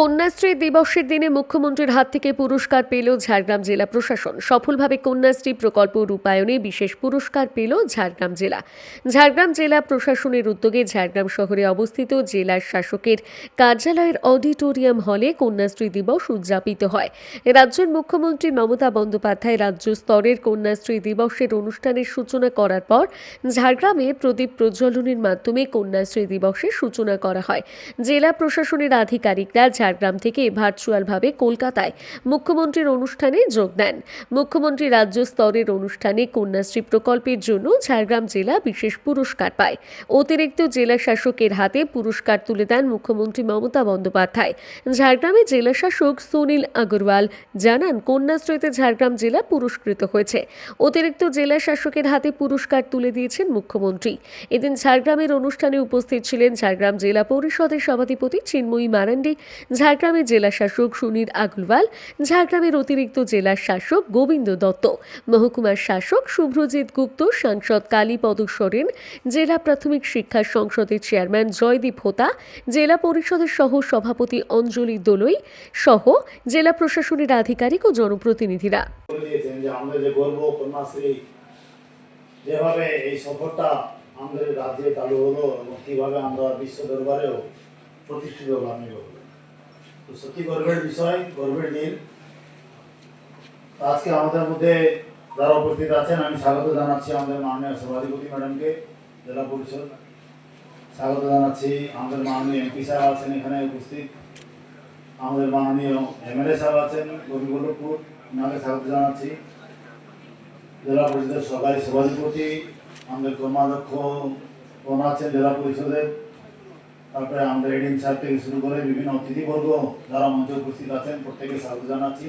কন্যাশ্রী দিবসের দিনে মুখ্যমন্ত্রীর হাত থেকে পুরস্কার পেল ঝাড়গ্রাম জেলা প্রশাসন। সফলভাবে কন্যাশ্রী প্রকল্প রূপায়ণে বিশেষ পুরস্কার পেল ঝাড়গ্রাম জেলা। ঝাড়গ্রাম জেলা প্রশাসনের উদ্যোগে ঝাড়গ্রাম শহরে অবস্থিত জেলার শাসকের কার্যালয়ের অডিটোরিয়াম হলে কন্যাশ্রী দিবস উদযাপিত হয়। রাজ্যের মুখ্যমন্ত্রী মমতা বন্দ্যোপাধ্যায় রাজ্য স্তরের কন্যাশ্রী দিবসের অনুষ্ঠানের সূচনা করার পর ঝাড়গ্রামে প্রদীপ প্রজ্বলনের মাধ্যমে কন্যাশ্রী দিবসের সূচনা করা হয়। জেলা প্রশাসনের আধিকারিকরা ঝাড়গ্রাম থেকে ভার্চুয়ালভাবে কলকাতায় মুখ্যমন্ত্রীর অনুষ্ঠানে যোগ দেন। মুখ্যমন্ত্রী রাজ্য স্তরের অনুষ্ঠানে কন্যাশ্রী প্রকল্পের জন্য ঝাড়গ্রাম জেলা বিশেষ পুরস্কার পায়। অতিরিক্ত জেলা শাসকের হাতে পুরস্কার তুলে দেন মুখ্যমন্ত্রী মমতা বন্দ্যোপাধ্যায়। ঝাড়গ্রামে জেলা শাসক সুনীল আগরওয়াল জানান, কন্যাশ্রীতে ঝাড়গ্রাম জেলা পুরস্কৃত হয়েছে। অতিরিক্ত জেলা শাসকের হাতে পুরস্কার তুলে দিয়েছেন মুখ্যমন্ত্রী। এদিন ঝাড়গ্রামের অনুষ্ঠানে উপস্থিত ছিলেন ঝাড়গ্রাম জেলা পরিষদের সভাধিপতি চিন্ময়ী মারান্ডি ঝাড়গ্রামের জেলা শাসক সুনীল আগরওয়াল, ঝাড়গ্রামের অতিরিক্ত জেলা শাসক গোবিন্দ দত্ত, মহকুমার শাসক শুভ্রজিৎ গুপ্ত, সাংসদ কালীপদ সোরেন, জেলা প্রাথমিক শিক্ষা সংসদের চেয়ারম্যান জয়দীপ হোতা, জেলা পরিষদের সহ সভাপতি অঞ্জলি দোলই সহ জেলা প্রশাসনের আধিকারিক ও জনপ্রতিনিধিরা। যেভাবে এই সফরটা আমাদের রাজ্যে চালু হলো এবং কীভাবে আমরা বিশ্ব দরবারেও প্রতিষ্ঠিত হলাম তো সত্যি গর্বের বিষয়, গর্বের দিন। আজকে আমাদের মধ্যে যারা উপস্থিত আছেন, আমি স্বাগত জানাচ্ছি আমাদের মাননীয় সভাধিপতি ম্যাডামকে, জেলা পরিষদ। স্বাগত জানাচ্ছি আমাদের মাননীয় এমপি স্যার আছেন এখানে উপস্থিত। আমাদের মাননীয় এমএলএ সাহেব আছেন গোবিন্দপুর ওনাকে স্বাগত জানাচ্ছি। জেলা পরিষদের সরকারি সভাধিপতি, আমাদের কর্মাধ্যক্ষ ওনা আছেন জেলা পরিষদের। তারপরে আমাদের এডিএম সাহেব থেকে শুরু করে বিভিন্ন অতিথিবর্গ যারা মঞ্চে উপস্থিত আছেন, প্রত্যেকে স্বাগত জানাচ্ছি।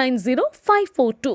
zero five four two